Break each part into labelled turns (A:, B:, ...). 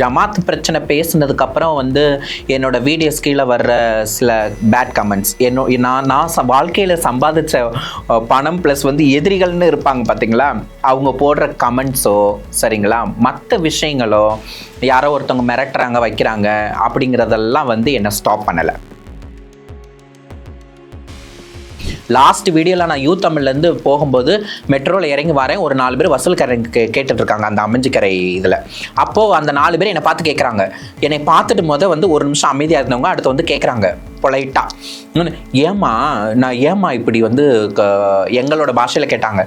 A: ஜமாத் பிரச்சனை பேசினதுக்கு அப்புறம் வந்து என்னோட வீடியோஸ் கீழே வர்ற சில பேட் கமெண்ட்ஸ் என்னோ நான் நான் ச வாழ்க்கையில் சம்பாதிச்ச பணம் ப்ளஸ் வந்து எதிரிகள்னு இருப்பாங்க பார்த்தீங்களா அவங்க போடுற கமெண்ட்ஸோ சரிங்களா? மற்ற விஷயங்களோ யாரோ ஒருத்தவங்க மிரட்டுறாங்க வைக்கிறாங்க அப்படிங்கிறதெல்லாம் வந்து என்னை ஸ்டாப் பண்ணலை. லாஸ்ட் வீடியோவில் நான் யூ தமிழ்லேருந்து போகும்போது மெட்ரோவில் இறங்கி வரேன். ஒரு நாலு பேர் வசூல்கரை கே கேட்டுட்ருக்காங்க அந்த அமைஞ்சிக்கரை இதில். அப்போது அந்த நாலு பேர் என்னை பார்த்து கேட்குறாங்க என்னை பார்த்துட்டு மொதல் வந்து ஒரு நிமிஷம் அமைதியாக இருந்தவங்க அடுத்து வந்து கேட்குறாங்க பொலைட்டாக ஏமா நான் ஏமா இப்படி வந்து க- எங்களோட பாஷையில் கேட்டாங்க.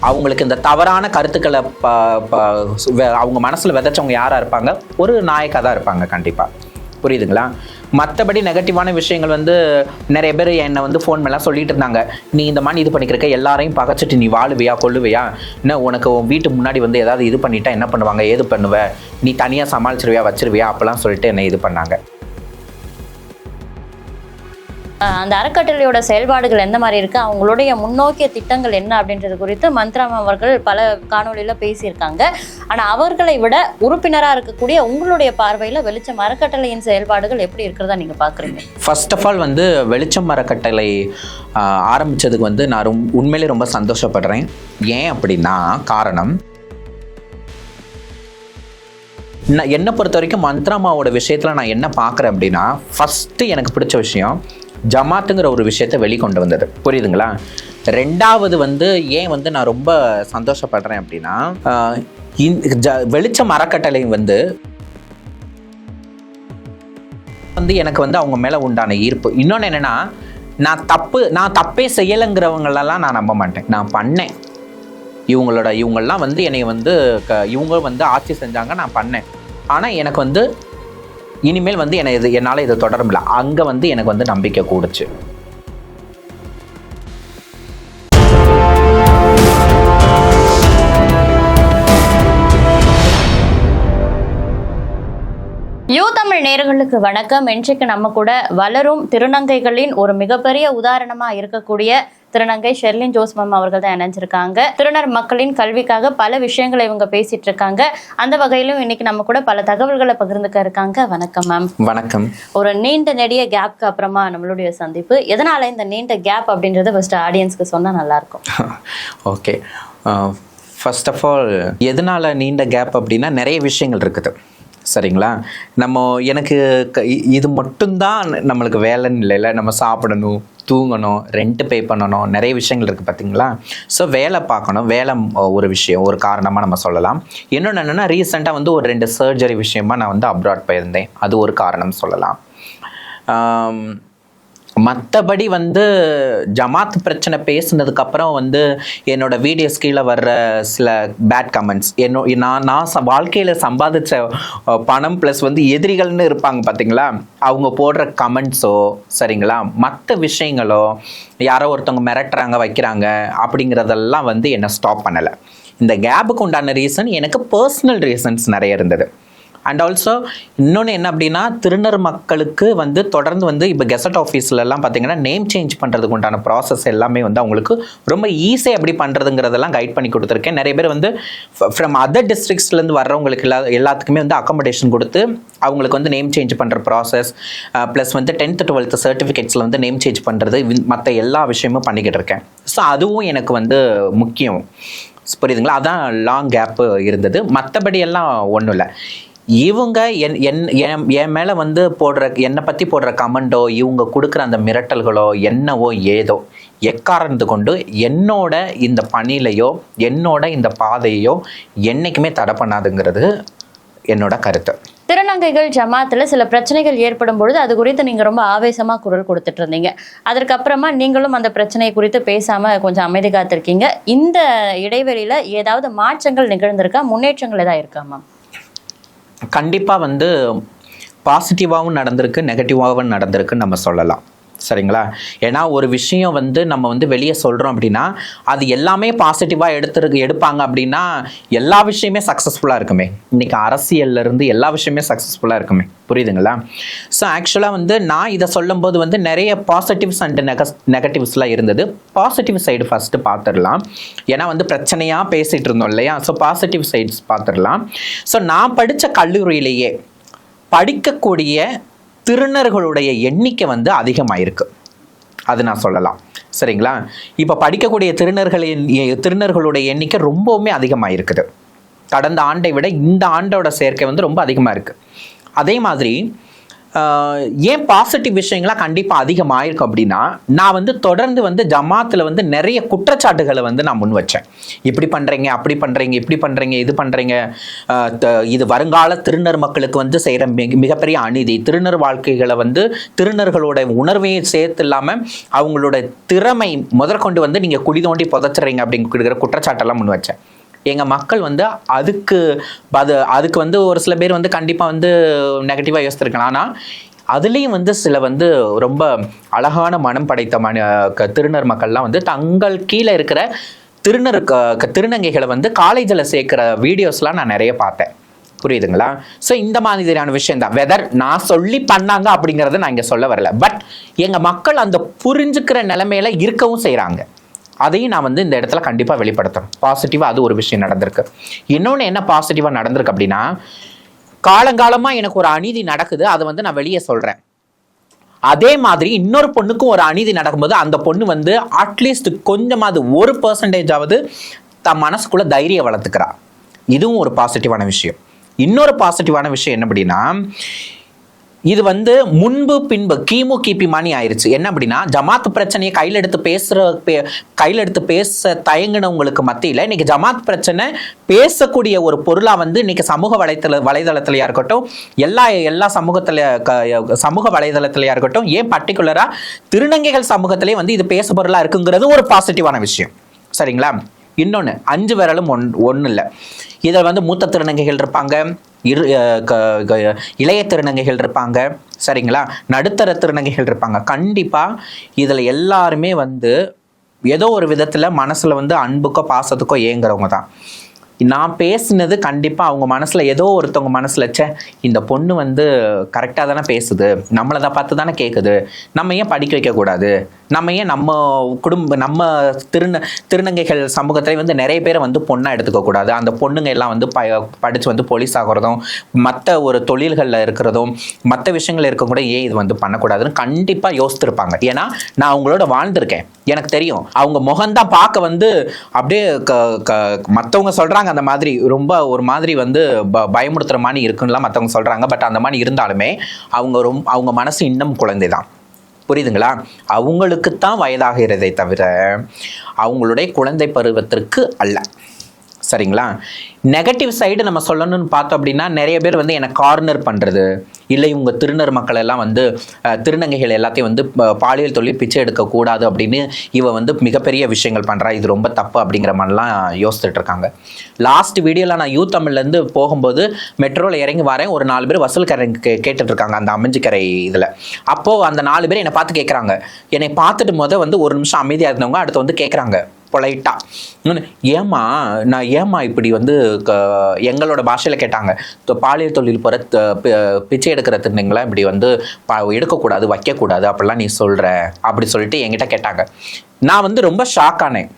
A: அவங்களுக்கு இந்த தவறான கருத்துக்களை ப ப வெ- அவங்க மனசில் விதைச்சவங்க யாராக இருப்பாங்க? ஒரு நாயக்காக தான் இருப்பாங்க கண்டிப்பாக புரியுதுங்களா? மற்றபடி நெகட்டிவான விஷயங்கள் வந்து நிறைய பேர் என்னை வந்து ஃபோன் மேலாம் சொல்லிட்டு இருந்தாங்க. நீ இந்த மாதிரி இது பண்ணிக்கிறக்க எல்லாரையும் பகச்சிட்டு நீ வாழுவியா கொள்ளுவியா என்ன உனக்கு உன் வீட்டு முன்னாடி வந்து ஏதாவது இது பண்ணிட்டா என்ன பண்ணுவாங்க? ஏது பண்ணுவ? நீ தனியாக சமாளிச்சிருவியா வச்சிருவியா? அப்போலாம் சொல்லிட்டு என்னை இது பண்ணாங்க.
B: அந்த அறக்கட்டளையோட செயல்பாடுகள் எந்த மாதிரி இருக்கு? அவங்களுடைய முன்னோக்கிய திட்டங்கள் என்ன அப்படின்றது குறித்து மந்த்ராம் அவர்கள் பல காணொளியில பேசியிருக்காங்க. ஆனா அவர்களை விட உறுப்பினரா இருக்கக்கூடிய உங்களுடைய பார்வையில வெளிச்சம் அறக்கட்டளையின் செயல்பாடுகள் எப்படி இருக்கிறதா நீங்க பாக்குறீங்க?
A: ஃபர்ஸ்ட் ஆஃப் ஆல் வந்து வெளிச்சம் மரக்கட்டளை ஆரம்பிச்சதுக்கு வந்து நான் ரொம்ப உண்மையிலே ரொம்ப சந்தோஷப்படுறேன். ஏன் அப்படின்னா காரணம் நான் என்னை பொறுத்த வரைக்கும் மந்த்ராமாவோட விஷயத்தில் நான் என்ன பார்க்குறேன் அப்படின்னா ஃபஸ்ட்டு எனக்கு பிடிச்ச விஷயம் ஜமாத்துங்கிற ஒரு விஷயத்தை வெளிக்கொண்டு வந்தது. புரியுதுங்களா? ரெண்டாவது வந்து ஏன் வந்து நான் ரொம்ப சந்தோஷப்படுறேன் அப்படின்னா ஜ- வெளிச்சம் அறக்கட்டளை வந்து வந்து எனக்கு வந்து அவங்க மேலே உண்டான ஈர்ப்பு. இன்னொன்று என்னென்னா நான் தப்பு நான் தப்பே செய்யலைங்கிறவங்களெல்லாம் நான் நம்ப மாட்டேன். நான் பண்ணேன். இவங்களோட இவங்கெல்லாம் வந்து என்னை வந்து க இவங்க வந்து ஆட்சி செஞ்சாங்க நான் பண்ணேன். ஆனால் எனக்கு வந்து இனிமேல் வந்து என்னை இது என்னால் இது தொடர முடியல அங்கே வந்து எனக்கு வந்து நம்பிக்கை கூடுச்சு.
B: யூ தமிழ் நேர்களுக்கு வணக்கம். இன்றைக்கு நம்ம கூட வளரும் திருநங்கைகளின் ஒரு மிகப்பெரிய உதாரணமா இருக்கக்கூடிய திருநங்கை ஷெர்லின் ஜோஸ்மம் அவர்கள் தான் இணைஞ்சிருக்காங்க. திருநர் மக்களின் கல்விக்காக பல விஷயங்களை இவங்க பேசிட்டு இருக்காங்க அந்த வகையிலும் இன்னைக்கு நம்ம கூட பல தகவல்களை பகிர்ந்துக்க இருக்காங்க. வணக்கம் மேம்.
A: வணக்கம்.
B: ஒரு நீண்ட நெடிய கேப்க்கு அப்புறமா நம்மளுடைய சந்திப்பு. எதனால இந்த நீண்ட கேப் அப்படின்றத ஃபர்ஸ்ட் ஆடியன்ஸ்க்கு சொன்னா நல்லா இருக்கும்
A: ஓகே ஃபர்ஸ்ட் ஆஃப் ஆல் எதனால் நீண்ட கேப் அப்படின்னா நிறைய விஷயங்கள் இருக்குது. சரிங்களா? நம்ம எனக்கு இது மட்டும்தான் நம்மளுக்கு வேலைன்னு இல்லைல்ல. நம்ம சாப்பிடணும் தூங்கணும் ரெண்ட் பே பண்ணணும் நிறைய விஷயங்கள் இருக்குது பார்த்தீங்களா ஸோ வேலை பார்க்கணும் வேலை ஒரு விஷயம் ஒரு காரணமாக நம்ம சொல்லலாம். இன்னொன்று என்னென்னா ரீசெண்டாக வந்து ஒரு ரெண்டு சர்ஜரி விஷயமா நான் வந்து அப்ராட் போயிருந்தேன். அது ஒரு காரணம் சொல்லலாம். மற்றபடி வந்து ஜமாத் பிரச்சனை பேசுனதுக்கு அப்புறம் வந்து என்னோட வீடியோஸ் கீழே வர்ற சில பேட் கமெண்ட்ஸ் என்னோ நான் நான் ச வாழ்க்கையில் சம்பாதிச்ச பணம் ப்ளஸ் வந்து எதிரிகள்னு இருப்பாங்க பார்த்தீங்களா அவங்க போடுற கமெண்ட்ஸோ சரிங்களா? மற்ற விஷயங்களோ யாரோ ஒருத்தவங்க மிரட்டுறாங்க வைக்கிறாங்க அப்படிங்கிறதெல்லாம் வந்து என்னை ஸ்டாப் பண்ணலை. இந்த கேப்புக்கு உண்டான ரீசன் எனக்கு பர்சனல் ரீசன்ஸ் நிறைய இருந்தது. அண்ட் ஆல்சோ இன்னொன்று என்ன அப்படின்னா திருநர் மக்களுக்கு வந்து தொடர்ந்து வந்து இப்போ கெசட் ஆஃபீஸ்லலாம் பார்த்தீங்கன்னா நேம் சேஞ்ச் பண்ணுறதுக்கு உண்டான ப்ராசஸ் எல்லாமே வந்து அவங்களுக்கு ரொம்ப ஈஸியாக எப்படி பண்ணுறதுங்கிறதெல்லாம் கைட் பண்ணி கொடுத்துருக்கேன். நிறைய பேர் வந்து ஃப்ரம் அதர் டிஸ்ட்ரிக்ஸ்லேருந்து வர்றவங்களுக்கு எல்லா எல்லாத்துக்குமே வந்து அக்காமடேஷன் கொடுத்து அவங்களுக்கு வந்து நேம் சேஞ்ச் பண்ணுற ப்ராசஸ் ப்ளஸ் வந்து டென்த்து டுவெல்த்து சர்டிஃபிகேட்ஸில் வந்து நேம் சேஞ்ச் பண்ணுறது மற்ற எல்லா விஷயமும் பண்ணிக்கிட்டு இருக்கேன். ஸோ அதுவும் எனக்கு வந்து முக்கியம். புரியுதுங்களா? அதான் லாங் கேப்பு இருந்தது. மற்றபடி எல்லாம் ஒன்றும் இல்லை. இவங்க என் என் என் என் மேலே வந்து போடுற என்னை பற்றி போடுற கமெண்டோ இவங்க கொடுக்குற அந்த மிரட்டல்களோ என்னவோ ஏதோ எக்காரணத்து கொண்டு என்னோட இந்த பணியிலையோ என்னோட இந்த பாதையோ என்றைக்குமே தடை பண்ணாதுங்கிறது என்னோட கருத்து.
B: திருநங்கைகள் ஜமாத்தில் சில பிரச்சனைகள் ஏற்படும் பொழுது அது குறித்து நீங்கள் ரொம்ப ஆவேசமாக குரல் கொடுத்துட்டு இருந்தீங்க. அதற்கப்புறமா நீங்களும் அந்த பிரச்சனை குறித்து பேசாமல் கொஞ்சம் அமைதி காத்திருக்கீங்க. இந்த இடைவெளியில் ஏதாவது மாற்றங்கள் நிகழ்ந்திருக்கா? முன்னேற்றங்கள் ஏதாவது இருக்கா மேம்
A: கண்டிப்பாக வந்து பாசிட்டிவாகவும் நடந்திருக்கு நெகட்டிவாகவும் நடந்திருக்குன்னு நம்ம சொல்லலாம். சரிங்களா? ஏன்னா ஒரு விஷயம் வந்து நம்ம வந்து வெளியே சொல்கிறோம் அப்படின்னா அது எல்லாமே பாசிட்டிவாக எடுத்துருக்கு எடுப்பாங்க அப்படின்னா எல்லா விஷயமே சக்ஸஸ்ஃபுல்லாக இருக்குமே. இன்றைக்கி அரசியல்ல இருந்து எல்லா விஷயமே சக்ஸஸ்ஃபுல்லாக இருக்குமே. புரியுதுங்களா? ஸோ ஆக்சுவலாக வந்து நான் இதை சொல்லும்போது வந்து நிறைய பாசிட்டிவ்ஸ் அண்ட் நெக நெகட்டிவ்ஸ்லாம் இருந்தது. பாசிட்டிவ் சைடு ஃபஸ்ட்டு பார்த்துடலாம் ஏன்னா வந்து பிரச்சனையாக பேசிகிட்டு இருந்தோம் இல்லையா? ஸோ பாசிட்டிவ் சைட்ஸ் பார்த்துடலாம் ஸோ நான் படித்த கல்லூரியிலேயே படிக்கக்கூடிய திருநர்களுடைய எண்ணிக்கை வந்து அதிகமாயிருக்கு. அது நான் சொல்லலாம். சரிங்களா? இப்போ படிக்கக்கூடிய திருநர்களின் திருநர்களுடைய எண்ணிக்கை ரொம்பவுமே அதிகமாக இருக்குது கடந்த ஆண்டை விட இந்த ஆண்டோட சேர்க்கை வந்து ரொம்ப அதிகமாக இருக்குது அதே மாதிரி ஏன் பாசிட்டிவ் விஷயங்கள்லாம் கண்டிப்பாக அதிகமாயிருக்கு அப்படின்னா நான் வந்து தொடர்ந்து வந்து ஜமாத்தில் வந்து நிறைய குற்றச்சாட்டுகளை வந்து நான் முன் வச்சேன். இப்படி பண்ணுறீங்க அப்படி பண்ணுறீங்க இப்படி பண்ணுறீங்க இது பண்ணுறீங்க இது வருங்கால திருநர் மக்களுக்கு வந்து செய்கிற மிக மிகப்பெரிய அநீதி. திருநர் வாழ்க்கைகளை வந்து திருநர்களோட உணர்வையும் சேர்த்து இல்லாமல் அவங்களோட திறமை முதற்கொண்டு வந்து நீங்கள் குடி தோண்டி புதைச்சிட்றீங்க அப்படிங்கிற குற்றச்சாட்டெல்லாம் முன் வச்சேன். எங்கள் மக்கள் வந்து அதுக்கு அது அதுக்கு வந்து ஒரு சில பேர் வந்து கண்டிப்பாக வந்து நெகட்டிவாக யோசித்திருக்கலாம். ஆனால் அதுலேயும் வந்து சில வந்து ரொம்ப அழகான மனம் படைத்த மன க- திருநர் மக்கள்லாம் வந்து தங்கள் கீழே இருக்கிற திருநர் க- திருநங்கைகளை வந்து காலேஜில் சேர்க்குற வீடியோஸ்லாம் நான் நிறைய பார்த்தேன். புரியுதுங்களா? ஸோ இந்த மாதிரியான விஷயம் தான். வெதர் நான் சொல்லி பண்ணாங்க அப்படிங்கிறத நான் இங்கே சொல்ல வரல. பட் எங்கள் மக்கள் அந்த புரிஞ்சுக்கிற நிலைமையில இருக்கவும் செய்கிறாங்க அதையும் நான் வந்து இந்த இடத்துல கண்டிப்பாக வெளிப்படுத்தணும். பாசிட்டிவாக அது ஒரு விஷயம் நடந்திருக்கு. இன்னொன்று என்ன பாசிட்டிவாக நடந்திருக்கு அப்படின்னா காலங்காலமாக எனக்கு ஒரு அநீதி நடக்குது அதை வந்து நான் வெளியே சொல்கிறேன் அதே மாதிரி இன்னொரு பொண்ணுக்கும் ஒரு அநீதி நடக்கும்போது அந்த பொண்ணு வந்து அட்லீஸ்ட் கொஞ்சமாவது ஒரு பர்சன்டேஜாவது தன் மனசுக்குள்ள தைரியம் வளர்த்துக்கிறா. இதுவும் ஒரு பாசிட்டிவான விஷயம். இன்னொரு பாசிட்டிவான விஷயம் என்ன அப்படின்னா இது வந்து முன்பு பின்பு கிமு கிபி மணி ஆயிருச்சு. என்ன அப்படின்னா ஜமாத் பிரச்சனையை கையில் எடுத்து பேசுற பே- கையில் எடுத்து பேச தயங்கினவங்களுக்கு மத்தியில் இன்னைக்கு ஜமாத் பிரச்சனை பேசக்கூடிய ஒரு பொருளா வந்து இன்னைக்கு சமூக வலைத்தள வலைதளத்திலையா இருக்கட்டும் எல்லா எல்லா சமூகத்துல க- சமூக வலைதளத்திலையா இருக்கட்டும் ஏன் பர்டிகுலரா திருநங்கைகள் சமூகத்திலே வந்து இது பேச பொருளா இருக்குங்கிறது ஒரு பாசிட்டிவான விஷயம். சரிங்களா? இன்னொன்று அஞ்சு விரலும் ஒன் ஒன்றும் இல்லை இதில் வந்து மூத்த திருநங்கைகள் இருப்பாங்க. இரு க- க- இளைய திருநங்கைகள் இருப்பாங்க. சரிங்களா? நடுத்தர திருநங்கைகள் இருப்பாங்க. கண்டிப்பாக இதில் எல்லாருமே வந்து ஏதோ ஒரு விதத்தில் மனசில் வந்து அன்புக்கோ பாசத்துக்கோ ஏங்குறவங்க தான். நான் பேசினது கண்டிப்பாக அவங்க மனசில் ஏதோ ஒருத்தவங்க மனசில் ச்சே இந்த பொண்ணு வந்து கரெக்டாக தானே பேசுது. நம்மளை தான் பார்த்து தானே கேட்குது நம்ம ஏன் படிக்க வைக்கக்கூடாது நம்ம ஏன் நம்ம குடும்ப நம்ம திருந திருநங்கைகள் சமூகத்தில் வந்து நிறைய பேரை வந்து பொண்ணாக எடுத்துக்கக்கூடாது அந்த பொண்ணுங்க எல்லாம் வந்து ப படித்து வந்து போலீஸ் ஆகிறதும் மற்ற ஒரு தொழில்களில் இருக்கிறதும் மற்ற விஷயங்கள் இருக்க கூட ஏன் இது வந்து பண்ணக்கூடாதுன்னு கண்டிப்பாக யோசித்திருப்பாங்க. ஏன்னா நான் அவங்களோட வாழ்ந்திருக்கேன். எனக்கு தெரியும். அவங்க முகம்தான் பார்க்க வந்து அப்படியே க க மற்றவங்க சொல்கிறாங்க அந்த மாதிரி ரொம்ப ஒரு மாதிரி வந்து ப பயமுறுத்துற மாதிரி இருக்குன்னுலாம் மற்றவங்க சொல்கிறாங்க பட் அந்த மாதிரி இருந்தாலுமே அவங்க ரொம்ப அவங்க மனசு இன்னும் குழந்தை தான் புரியுதுங்களா? அவங்களுக்கு தான் வயதாகிறதே தவிர அவங்களுடைய குழந்தை பருவத்திற்கு அல்ல. சரிங்களா? நெகட்டிவ் சைடு நம்ம சொல்லணும்னு பார்த்தோம் அப்படின்னா நிறைய பேர் வந்து என்னை கார்னர் பண்ணுறது இல்லை இவங்க திருநர் மக்கள் எல்லாம் வந்து திருநங்கைகள் எல்லாத்தையும் வந்து ப- பாலியல் தொழில் பிச்சை எடுக்கக்கூடாது அப்படின்னு இவ வந்து மிகப்பெரிய விஷயங்கள் பண்ணுறா இது ரொம்ப தப்பு அப்படிங்கிற மாதிரிலாம் யோசிச்சுட்டு இருக்காங்க. லாஸ்ட் வீடியோவில் நான் யூ தமிழ்லேருந்து போகும்போது மெட்ரோவில் இறங்கி வரேன். ஒரு நாலு பேர் வசூல் கரை கே- கேட்டுட்டு இருக்காங்க அந்த அமைஞ்சிக்கரை இதில். அப்போது அந்த நாலு பேர் என்னை பார்த்து கேட்குறாங்க என்னை பார்த்துட்டு முத வந்து ஒரு நிமிஷம் அமைதியாக இருந்தவங்க அடுத்து வந்து கேட்குறாங்க பொலைட்டாக ஏமா நான் ஏமா இப்படி வந்து க- எங்களோட பாஷையில் கேட்டாங்க. இப்போ பாலியல் தொழில் போகிற பிச்சை எடுக்கிற திருநங்கைலாம் இப்படி வந்து ப எடுக்கக்கூடாது வைக்கக்கூடாது அப்படிலாம் நீ சொல்கிற அப்படி சொல்லிட்டு என்கிட்ட கேட்டாங்க. நான் வந்து ரொம்ப ஷாக் ஆனேன்.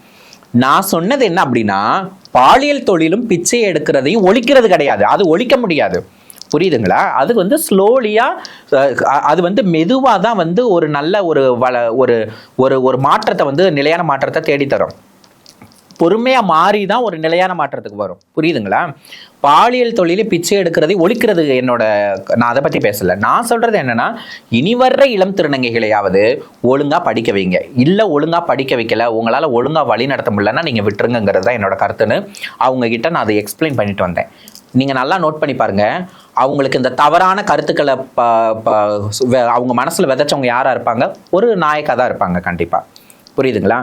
A: நான் சொன்னது என்ன அப்படின்னா பாலியல் தொழிலும் பிச்சை எடுக்கிறதையும் ஒழிக்கிறது கிடையாது. அது ஒழிக்க முடியாது. புரியுதுங்களா? அது வந்து ஸ்லோலியாக அது வந்து மெதுவாக தான் வந்து ஒரு நல்ல ஒரு வள ஒரு ஒரு ஒரு மாற்றத்தை வந்து நிலையான மாற்றத்தை தேடித்தரும். பொறுமையாக மாறி தான் ஒரு நிலையான மாற்றத்துக்கு வரும். புரியுதுங்களா? பாலியல் தொழிலை பிச்சை எடுக்கிறதை ஒழிக்கிறது என்னோட நான் அதை பற்றி பேசலை. நான் சொல்கிறது என்னன்னா இனி வர்ற இளம் திருநங்கைகளையாவது ஒழுங்காக படிக்க வைங்க. இல்லை ஒழுங்காக படிக்க வைக்கல உங்களால் ஒழுங்காக வழி நடத்த முடியலன்னா நீங்கள் விட்டுருங்கிறது தான் என்னோட கருத்துன்னு அவங்கக்கிட்ட நான் அதை எக்ஸ்பிளைன் பண்ணிட்டு வந்தேன். நீங்கள் நல்லா நோட் பண்ணி பாருங்கள் அவங்களுக்கு இந்த தவறான கருத்துக்களை ப ப வெ- அவங்க மனசில் விதைச்சவங்க யாராக இருப்பாங்க? ஒரு நாயக்காக தான் இருப்பாங்க கண்டிப்பாக புரியுதுங்களா?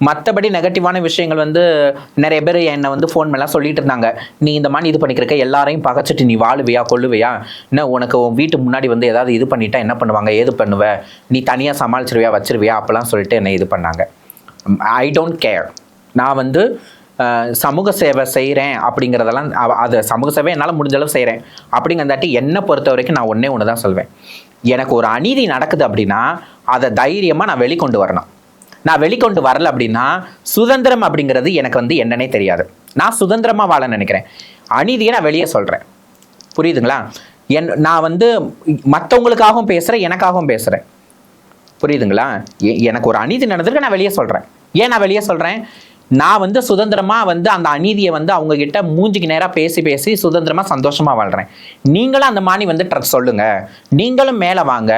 A: மற்றபடி நெகட்டிவான விஷயங்கள் வந்து நிறைய பேர் என்னை வந்து ஃபோன் மேலாம் சொல்லிட்டு இருந்தாங்க. நீ இந்த மாதிரி இது பண்ணிக்கிறக்க எல்லாரையும் பகைச்சிட்டு நீ வாழுவியா கொள்ளுவியா என்ன உனக்கு உன் வீட்டு முன்னாடி வந்து ஏதாவது இது பண்ணிட்டா என்ன பண்ணுவாங்க? ஏது பண்ணுவ? நீ தனியாக சமாளிச்சிருவியா வச்சிருவியா? அப்போலாம் சொல்லிட்டு என்னை இது பண்ணாங்க. I don't care. நான் வந்து சமூக சேவை செய்கிறேன் அப்படிங்கிறதெல்லாம் அது சமூக சேவை என்னால் முடிஞ்ச அளவு செய்கிறேன் அப்படிங்கிறதாட்டி என்னை பொறுத்த வரைக்கும் நான் ஒன்றே ஒன்று தான் சொல்வேன். எனக்கு ஒரு அநீதி நடக்குது அப்படின்னா அதை தைரியமாக நான் வெளிக்கொண்டு வரணும். நான் வெளிக்கொண்டு வரல அப்படின்னா சுதந்திரம் அப்படிங்கிறது எனக்கு வந்து என்னன்னே தெரியாது. நான் சுதந்திரமாக வாழ நினைக்கிறேன். அநீதியை நான் வெளியே சொல்கிறேன் புரியுதுங்களா? என் நான் வந்து மற்றவங்களுக்காகவும் பேசுகிறேன் எனக்காகவும் பேசுகிறேன் புரியுதுங்களா? எ- எனக்கு ஒரு அநீதி நடந்திருக்கு நான் வெளியே சொல்கிறேன் ஏன் நான் வெளியே சொல்கிறேன் நான் வந்து சுதந்திரமாக வந்து அந்த அநீதியை வந்து அவங்க கிட்ட மூஞ்சிக்கு நேராக பேசி பேசி சுதந்திரமாக சந்தோஷமாக வாழ்கிறேன் நீங்களும் அந்த மாதிரி வந்து ட்ரக் சொல்லுங்க. நீங்களும் மேலே வாங்க.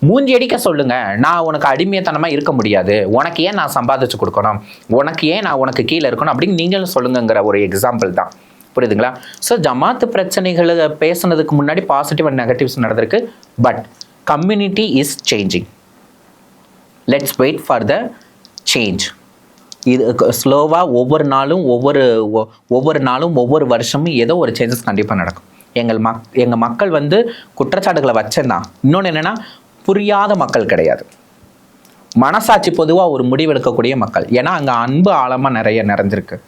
A: மூஞ்சி அடிக்க சொல்லுங்க. நான் உனக்கு அடிமையத்தனமாக இருக்க முடியாது. உனக்கு ஏன் நான் சம்பாதிச்சு கொடுக்கணும்? உனக்கு ஏன் நான் உனக்கு கீழே இருக்கணும்? அப்படின்னு நீங்களும் சொல்லுங்கங்கிற ஒரு எக்ஸாம்பிள் தான். புரியுதுங்களா? ஸோ ஜமாத்து பிரச்சனைகளை பேசுனதுக்கு முன்னாடி பாசிட்டிவ் அண்ட் நெகட்டிவ்ஸ் நடந்திருக்கு. But community is changing let's wait for the change இது ஸ்லோவாக ஒவ்வொரு நாளும் ஒவ்வொரு ஒ- ஒவ்வொரு நாளும் ஒவ்வொரு வருஷமும் ஏதோ ஒரு சேஞ்சஸ் கண்டிப்பாக நடக்கும். எங்கள் மக் எங்கள் மக்கள் வந்து குற்றச்சாட்டுகளை வச்சேன்னா இன்னொன்று என்னென்னா புரியாத மக்கள் கிடையாது. மனசாட்சி பொதுவாக ஒரு முடிவெடுக்கக்கூடிய மக்கள். ஏன்னா அங்கே அன்பு ஆழமாக நிறைய நிறைஞ்சிருக்கு.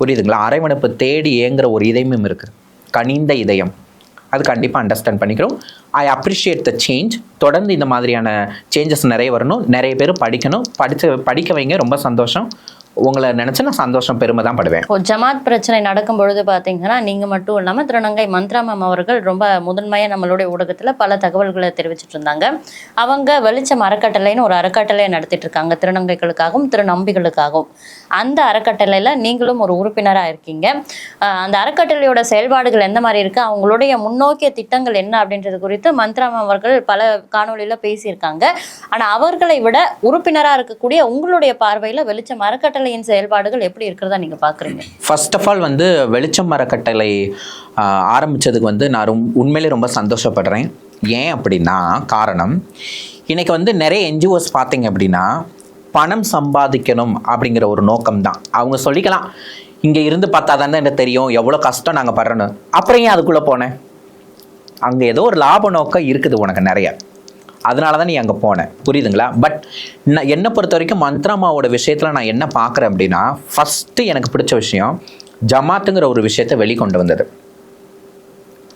A: புரியுதுங்களா? அரவணைப்பு தேடி ஏங்குற ஒரு இதயமும் இருக்குது கனிந்த இதயம். அது கண்டிப்பாக அண்டர்ஸ்டாண்ட் பண்ணிக்கிறோம். ஐ அப்ரிஷியேட் த சேஞ்ச் தொடர்ந்து இந்த மாதிரியான சேஞ்சஸ் நிறைய வரணும். நிறைய பேர் படிக்கணும். படிச்சு படிக்க வைங்க. ரொம்ப சந்தோஷம். உங்களை நினச்சி நான் சந்தோஷம் பெருமை தான் படுவேன்.
B: இப்போ ஜமாத் பிரச்சனை நடக்கும் பொழுது பார்த்தீங்கன்னா நீங்க மட்டும் இல்லாம திருநங்கை மந்த்ரா மேம் அவர்கள் ரொம்ப முதன்மையா நம்மளுடைய ஊடகத்துல பல தகவல்களை தெரிவிச்சிட்டு இருந்தாங்க. அவங்க வெளிச்சம் அறக்கட்டளைன்னு ஒரு அறக்கட்டளையை நடத்திட்டு இருக்காங்க திருநங்கைகளுக்காகவும் திருநம்பிகளுக்காகவும். அந்த அறக்கட்டளையில நீங்களும் ஒரு உறுப்பினரா இருக்கீங்க. அந்த அறக்கட்டளையோட செயல்பாடுகள் எந்த மாதிரி இருக்கு? அவங்களுடைய முன்னோக்கிய திட்டங்கள் என்ன அப்படின்றது குறித்து மந்த்ரா மேம் அவர்கள் பல காணொளியில பேசியிருக்காங்க. ஆனா அவர்களை விட உறுப்பினரா இருக்கக்கூடிய உங்களுடைய பார்வையில வெளிச்சம் அறக்கட்டளையின் செயல்பாடுகள் எப்படி இருக்கிறதா நீங்கள் பார்க்குறீங்க
A: ஃபர்ஸ்ட் ஆஃப் ஆல் வந்து வெளிச்சம் மரக்கட்டளை ஆஹ், ஆரம்பிச்சதுக்கு வந்து நான் ரொம்ப உண்மையிலே ரொம்ப சந்தோஷப்படுறேன். ஏன் அப்படின்னா காரணம் இன்றைக்கி வந்து நிறைய என்ஜிஓஸ் பார்த்தீங்க அப்படின்னா பணம் சம்பாதிக்கணும் அப்படிங்கிற ஒரு நோக்கம் தான். அவங்க சொல்லிக்கலாம் இங்கே இருந்து பார்த்தா தானே எனக்கு தெரியும் எவ்வளோ கஷ்டம் நாங்கள் படுறோன்னு அப்புறம் ஏன் அதுக்குள்ளே போனேன்? அங்கே ஏதோ ஒரு லாப நோக்கம் இருக்குது உனக்கு நிறைய. அதனால தான் நீ அங்கே போனேன் புரியுதுங்களா? பட் நான் என்னை பொறுத்த வரைக்கும் மந்த்ராமாவோட விஷயத்தில் நான் என்ன பார்க்குறேன் அப்படின்னா ஃபஸ்ட்டு எனக்கு பிடிச்ச விஷயம் ஜமாத்துங்கிற ஒரு விஷயத்தை வெளிக்கொண்டு வந்தது.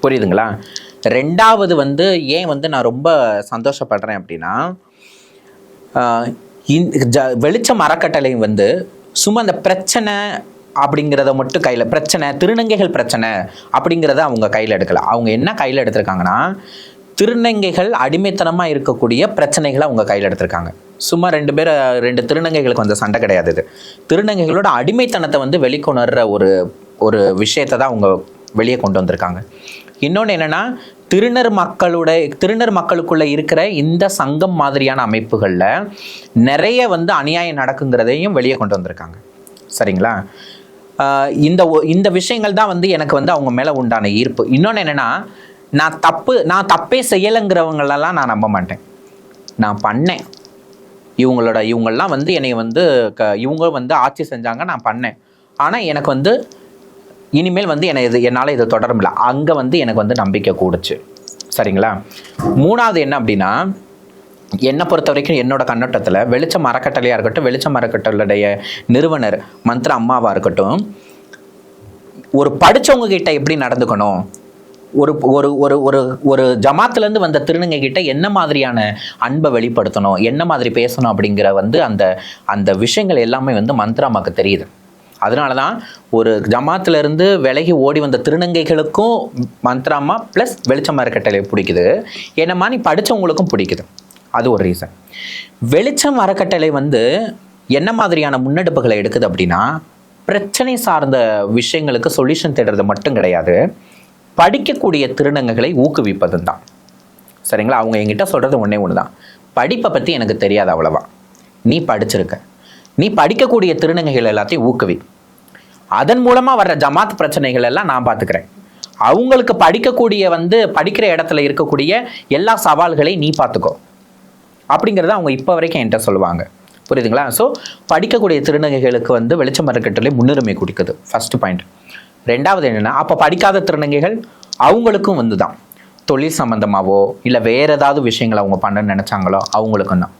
A: புரியுதுங்களா? ரெண்டாவது வந்து ஏன் வந்து நான் ரொம்ப சந்தோஷப்படுறேன் அப்படின்னா இந் இந்த ஜ- வெளிச்சம் அறக்கட்டளை வந்து சும்மா அந்த பிரச்சனை அப்படிங்கிறத மட்டும் கையில் பிரச்சனை திருநங்கைகள் பிரச்சனை அப்படிங்கிறத அவங்க கையில் எடுக்கலை. அவங்க என்ன கையில் எடுத்திருக்காங்கன்னா திருநங்கைகள் அடிமைத்தனமாக இருக்கக்கூடிய பிரச்சனைகளை அவங்க கையில் எடுத்திருக்காங்க. சும்மா ரெண்டு பேர் ரெண்டு திருநங்கைகளுக்கு வந்த சண்டை கிடையாது இது. திருநங்கைகளோட அடிமைத்தனத்தை வந்து வெளிக்கொணர்ற ஒரு ஒரு விஷயத்தை தான் அவங்க வெளியே கொண்டு வந்திருக்காங்க. இன்னொன்று என்னென்னா திருநர் மக்களோட திருநர் மக்களுக்குள்ளே இருக்கிற இந்த சங்கம் மாதிரியான அமைப்புகளில் நிறைய வந்து அநியாயம் நடக்குங்கிறதையும் வெளியே கொண்டு வந்திருக்காங்க. சரிங்களா? இந்த இந்த விஷயங்கள் தான் வந்து எனக்கு வந்து அவங்க மேலே உண்டான ஈர்ப்பு. இன்னொன்று என்னென்னா நான் தப்பு நான் தப்பே செய்யலைங்கிறவங்களெல்லாம் நான் நம்ப மாட்டேன். நான் பண்ணேன். இவங்களோட இவங்கெல்லாம் வந்து என்னை வந்து க இவங்க வந்து ஆட்சி செஞ்சாங்க நான் பண்ணேன். ஆனால் எனக்கு வந்து இனிமேல் வந்து என்னை இது என்னால் இது தொடர முடியல. அங்கே வந்து எனக்கு வந்து நம்பிக்கை கூடுச்சு. சரிங்களா? மூணாவது என்ன அப்படின்னா என்னை பொறுத்த வரைக்கும் என்னோட கண்ணோட்டத்தில் வெளிச்சம் அறக்கட்டளையாக இருக்கட்டும் வெளிச்சம் மரக்கட்டளுடைய நிறுவனர் மந்திர அம்மாவாக இருக்கட்டும் ஒரு படித்தவங்க கிட்ட எப்படி நடந்துக்கணும்? ஒரு ஒரு ஒரு ஒரு ஒரு ஜமாத்துலேருந்து வந்த திருநங்கை கிட்ட என்ன மாதிரியான அன்பை வெளிப்படுத்தணும் என்ன மாதிரி பேசணும் அப்படிங்கிற வந்து அந்த அந்த விஷயங்கள் எல்லாமே வந்து மந்த்ராமாக்கு தெரியுது. அதனால தான் ஒரு ஜமாத்துலேருந்து விலகி ஓடி வந்த திருநங்கைகளுக்கும் மந்த்ராமா ப்ளஸ் வெளிச்சம் அறக்கட்டளை பிடிக்குது. என்ன மாதிரி படிச்சவங்களுக்கும் பிடிக்குது. அது ஒரு ரீசன் வெளிச்சம் அறக்கட்டளை வந்து என்ன மாதிரியான முன்னெடுப்புகளை எடுக்குது அப்படின்னா பிரச்சனை சார்ந்த விஷயங்களுக்கு சொல்யூஷன் தேடுறது மட்டும் கிடையாது. படிக்கக்கூடிய திருநங்கைகளை ஊக்குவிப்பதும் தான் சரிங்களா? அவங்க என்கிட்ட சொல்கிறது ஒன்றே ஒன்று தான் படிப்பை பற்றி எனக்கு தெரியாது அவ்வளோவா. நீ படிச்சிருக்க. நீ படிக்கக்கூடிய திருநங்கைகள் எல்லாத்தையும் ஊக்குவி. அதன் மூலமாக வர்ற ஜமாத் பிரச்சனைகள் எல்லாம் நான் பார்த்துக்கிறேன். அவங்களுக்கு படிக்கக்கூடிய வந்து படிக்கிற இடத்துல இருக்கக்கூடிய எல்லா சவால்களையும் நீ பார்த்துக்கோ. அப்படிங்கிறத அவங்க இப்போ வரைக்கும் என்கிட்ட சொல்லுவாங்க. புரியுதுங்களா? ஸோ படிக்கக்கூடிய திருநங்கைகளுக்கு வந்து வெளிச்சம் மரக்கட்டளை முன்னுரிமை கொடுக்குது. ஃபஸ்ட்டு பாயிண்ட் ரெண்டாவது என்னென்னா அப்போ படிக்காத திருநங்கைகள் அவங்களுக்கும் வந்து தான் தொழில் சம்மந்தமாகவோ இல்லை வேறு ஏதாவது விஷயங்களை அவங்க பண்ண நினச்சாங்களோ அவங்களுக்கும் தான்.